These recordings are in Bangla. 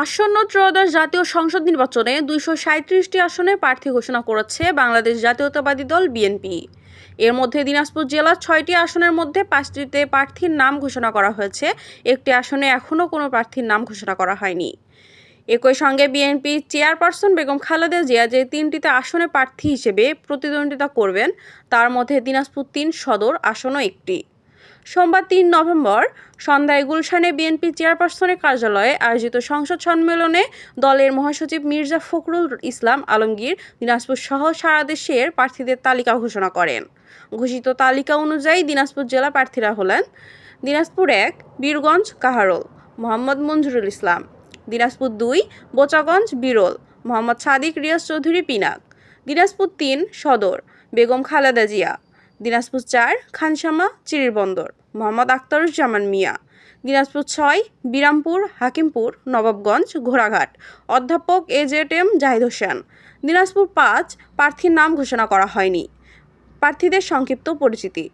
আসন্ন ত্রয়োদশ জাতীয় সংসদ নির্বাচনে দুইশো সাঁত্রিশটি আসনে প্রার্থী ঘোষণা করেছে বাংলাদেশ জাতীয়তাবাদী দল বিএনপি। এর মধ্যে দিনাজপুর জেলার ছয়টি আসনের মধ্যে পাঁচটিতে প্রার্থীর নাম ঘোষণা করা হয়েছে, একটি আসনে এখনও কোনো প্রার্থীর নাম ঘোষণা করা হয়নি। একই সঙ্গে বিএনপি চেয়ারপারসন বেগম খালেদা জিয়া যে তিনটিতে আসনে প্রার্থী হিসেবে প্রতিদ্বন্দ্বিতা করবেন, তার মধ্যে দিনাজপুর তিন সদর আসনও একটি। সোমবার তিন নভেম্বর সন্ধ্যায় গুলশানে বিএনপি চেয়ারপারসনের কার্যালয়ে আয়োজিত সংসদ সম্মেলনে দলের মহাসচিব মির্জা ফখরুল ইসলাম আলমগীর দিনাজপুর সহ সারা দেশের প্রার্থীদের তালিকা ঘোষণা করেন। ঘোষিত তালিকা অনুযায়ী দিনাজপুর জেলা প্রার্থীরা হলেন দিনাজপুর এক, বীরগঞ্জ, কাহারোল, মোহাম্মদ মঞ্জুরুল ইসলাম, দিনাজপুর দুই, বোচাগঞ্জ, বিরল, মোহাম্মদ সাদিক রিয়াজ চৌধুরী, পিনাক, দিনাজপুর তিন, সদর, বেগম খালেদা জিয়া দিনাজপুর চার, খানসামা, চিরিরবন্দর, মোহাম্মদ আখতারুজ্জামান মিয়া। দিনাজপুর ছয়, বিরামপুর, হাকিমপুর, নবাবগঞ্জ, ঘোড়াঘাট। অধ্যাপক A Z M Zahid Hossain. Dinajpur পাঁচ, প্রার্থীর নাম ঘোষণা করা হয়নি। প্রার্থীদের সংক্ষিপ্ত পরিচিতি।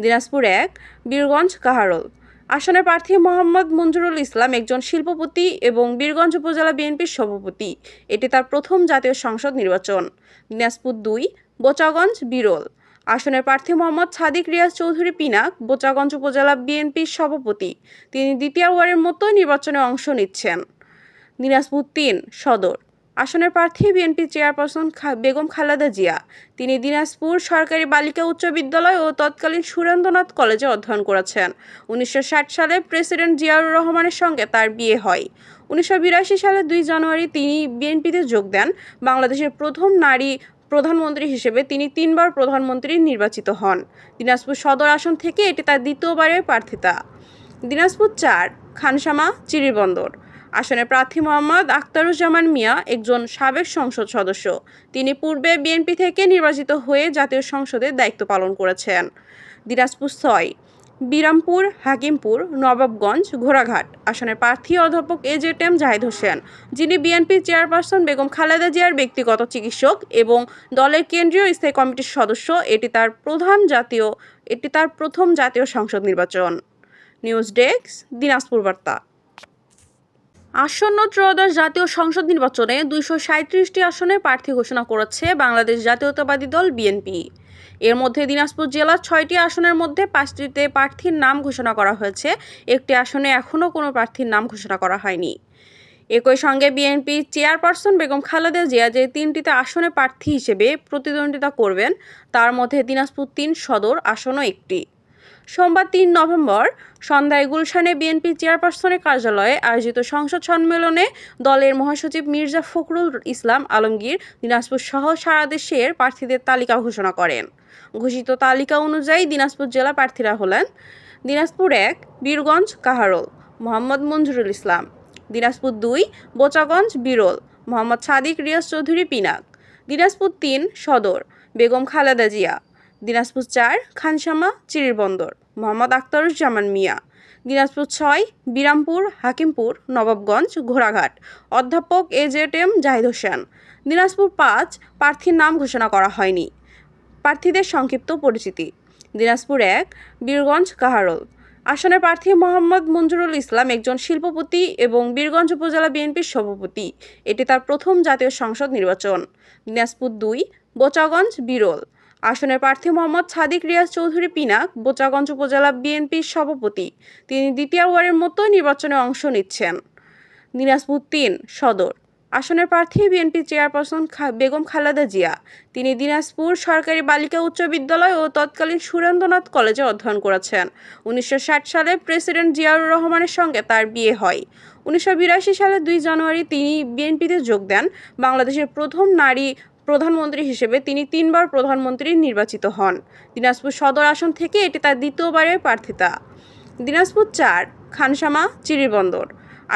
দিনাজপুর এক, বীরগঞ্জ, কাহারোল। আসনের প্রার্থী মোহাম্মদ মঞ্জুরুল ইসলাম একজন শিল্পপতি এবং বীরগঞ্জ উপজেলা বিএনপির সভাপতি। এটি তার প্রথম জাতীয় সংসদ নির্বাচন। দিনাজপুর দুই, বোচাগঞ্জ, বিরল। আসনের প্রার্থী মোহাম্মদ সাদিক রিয়াজ চৌধুরী পিনাক, বোচাগঞ্জ উপজেলা বিএনপির সভাপতি। তিনি দ্বিতীয়বারের মতো নির্বাচনে অংশ নিচ্ছেন। দিনাজপুর তিন, সদর। আসনের প্রার্থী বিএনপি চেয়ারপারসন বেগম খালেদা জিয়া। তিনি দিনাজপুর সরকারি বালিকা উচ্চ বিদ্যালয় ও তৎকালীন সুরেন্দ্রনাথ কলেজে অধ্যয়ন করেছেন। উনিশশো ষাট সালে প্রেসিডেন্ট জিয়াউর রহমানের সঙ্গে তার বিয়ে হয়। উনিশশো বিরাশি সালে দুই জানুয়ারি তিনি বিএনপিতে যোগ দেন। বাংলাদেশের প্রথম নারী প্রধানমন্ত্রী হিসেবে তিনি তিনবার প্রধানমন্ত্রী নির্বাচিত হন। দিনাজপুর সদর আসন থেকে এটি তার দ্বিতীয়বারের প্রার্থিতা। দিনাজপুর চার, খানসামা চিরিরবন্দর আসনে প্রার্থী মোহাম্মদ আখতারুজ্জামান মিয়া একজন সাবেক সংসদ সদস্য। তিনি পূর্বে বিএনপি থেকে নির্বাচিত হয়ে জাতীয় সংসদের দায়িত্ব পালন করেছেন। দিনাজপুর ছয় বিরামপুর, হাকিমপুর, নবাবগঞ্জ, ঘোড়াঘাট। আসনের প্রার্থী অধ্যাপক A Z M Zahid Hossain, যিনি বিএনপির চেয়ারপারসন বেগম খালেদা জিয়ার ব্যক্তিগত চিকিৎসক এবং দলের কেন্দ্রীয় স্থায়ী কমিটির সদস্য, এটি তার প্রধান জাতীয়, এটি তার প্রথম জাতীয় সংসদ নির্বাচন। নিউজ ডেস্ক, দিনাজপুর বার্তা। আসন্ন ত্রয়োদশ জাতীয় সংসদ নির্বাচনে দুইশো সাঁত্রিশটি আসনে প্রার্থী ঘোষণা করেছে বাংলাদেশ জাতীয়তাবাদী দল বিএনপি। এর মধ্যে দিনাজপুর জেলার ছয়টি আসনের মধ্যে পাঁচটিতে প্রার্থীর নাম ঘোষণা করা হয়েছে। একটি আসনে এখনও কোনো প্রার্থীর নাম ঘোষণা করা হয়নি। একই সঙ্গে বিএনপি চেয়ারপারসন বেগম খালেদা জিয়া যে তিনটিতে আসনে প্রার্থী হিসেবে প্রতিদ্বন্দ্বিতা করবেন, তার মধ্যে দিনাজপুর তিন সদর আসনও একটি। সোমবার তিন নভেম্বর সন্ধ্যায় গুলশানে বিএনপি চেয়ারপারসনের কার্যালয়ে আয়োজিত সংসদ সম্মেলনে দলের মহাসচিব মির্জা ফখরুল ইসলাম আলমগীর দিনাজপুর সহ সারা দেশের প্রার্থীদের তালিকা ঘোষণা করেন। ঘোষিত তালিকা অনুযায়ী দিনাজপুর জেলা প্রার্থীরা হলেন দিনাজপুর এক, বীরগঞ্জ, কাহারোল, মোহাম্মদ মঞ্জুরুল ইসলাম, দিনাজপুর দুই, বোচাগঞ্জ, বিরল, মোহাম্মদ সাদিক রিয়াজ চৌধুরী, পিনাক, দিনাজপুর তিন, সদর, বেগম খালেদা জিয়া দিনাজপুর চার, খানসামা চিরিরবন্দর মোহাম্মদ আখতারুজ্জামান মিয়া। দিনাজপুর ছয়, বিরামপুর, হাকিমপুর, নবাবগঞ্জ, ঘোড়াঘাট। অধ্যাপক A Z M Zahid Hossain. Dinajpur পাঁচ, প্রার্থীর নাম ঘোষণা করা হয়নি। প্রার্থীদের সংক্ষিপ্ত পরিচিতি। দিনাজপুর এক, বীরগঞ্জ, কাহারোল। আসনের প্রার্থী মোহাম্মদ মঞ্জুরুল ইসলাম একজন শিল্পপতি এবং বীরগঞ্জ উপজেলা বিএনপির সভাপতি। এটি তার প্রথম জাতীয় সংসদ নির্বাচন। দিনাজপুর দুই, বোচাগঞ্জ, বিরল। আসনের প্রার্থী মোহাম্মদ সাদিক রিয়াজ চৌধুরী পিনাক, বোচাগঞ্জ উপজেলা বিএনপির সভাপতি। তিনি দ্বিতীয় দ্বিতীয়বারের মতো নির্বাচনে অংশ নিচ্ছেন। দিনাজপুর তিন, সদর। আসনের প্রার্থী বিএনপি চেয়ারপারসন বেগম খালেদা জিয়া। তিনি দিনাজপুর সরকারি বালিকা উচ্চ বিদ্যালয় ও তৎকালীন সুরেন্দ্রনাথ কলেজে অধ্যয়ন করেছেন। উনিশশো ষাট সালে প্রেসিডেন্ট জিয়াউর রহমানের সঙ্গে তার বিয়ে হয়। উনিশশো বিরাশি সালে দুই জানুয়ারি তিনি বিএনপিতে যোগ দেন। বাংলাদেশের প্রথম নারী প্রধানমন্ত্রী হিসেবে তিনি তিনবার প্রধানমন্ত্রী নির্বাচিত হন। দিনাজপুর সদর আসন থেকে এটি তার দ্বিতীয়বারের প্রার্থিতা। দিনাজপুর চার, খানসামা চিরিরবন্দর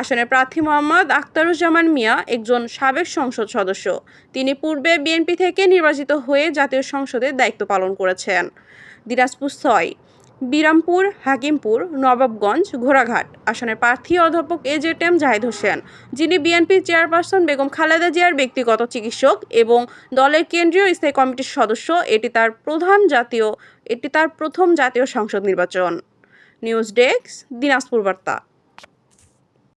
আসনের প্রার্থী মোহাম্মদ আখতারুজ্জামান মিয়া একজন সাবেক সংসদ সদস্য। তিনি পূর্বে বিএনপি থেকে নির্বাচিত হয়ে জাতীয় সংসদের দায়িত্ব পালন করেছেন। দিনাজপুর ছয় বিরামপুর, হাকিমপুর, নবাবগঞ্জ, ঘোড়াঘাট। আসনের প্রার্থী অধ্যাপক A Z M Zahid Hossain, যিনি বিএনপির চেয়ারপারসন বেগম খালেদা জিয়ার ব্যক্তিগত চিকিৎসক এবং দলের কেন্দ্রীয় স্থায়ী কমিটির সদস্য, এটি তার প্রধান জাতীয়, এটি তার প্রথম জাতীয় সংসদ নির্বাচন। নিউজ ডেস্ক, দিনাজপুর বার্তা।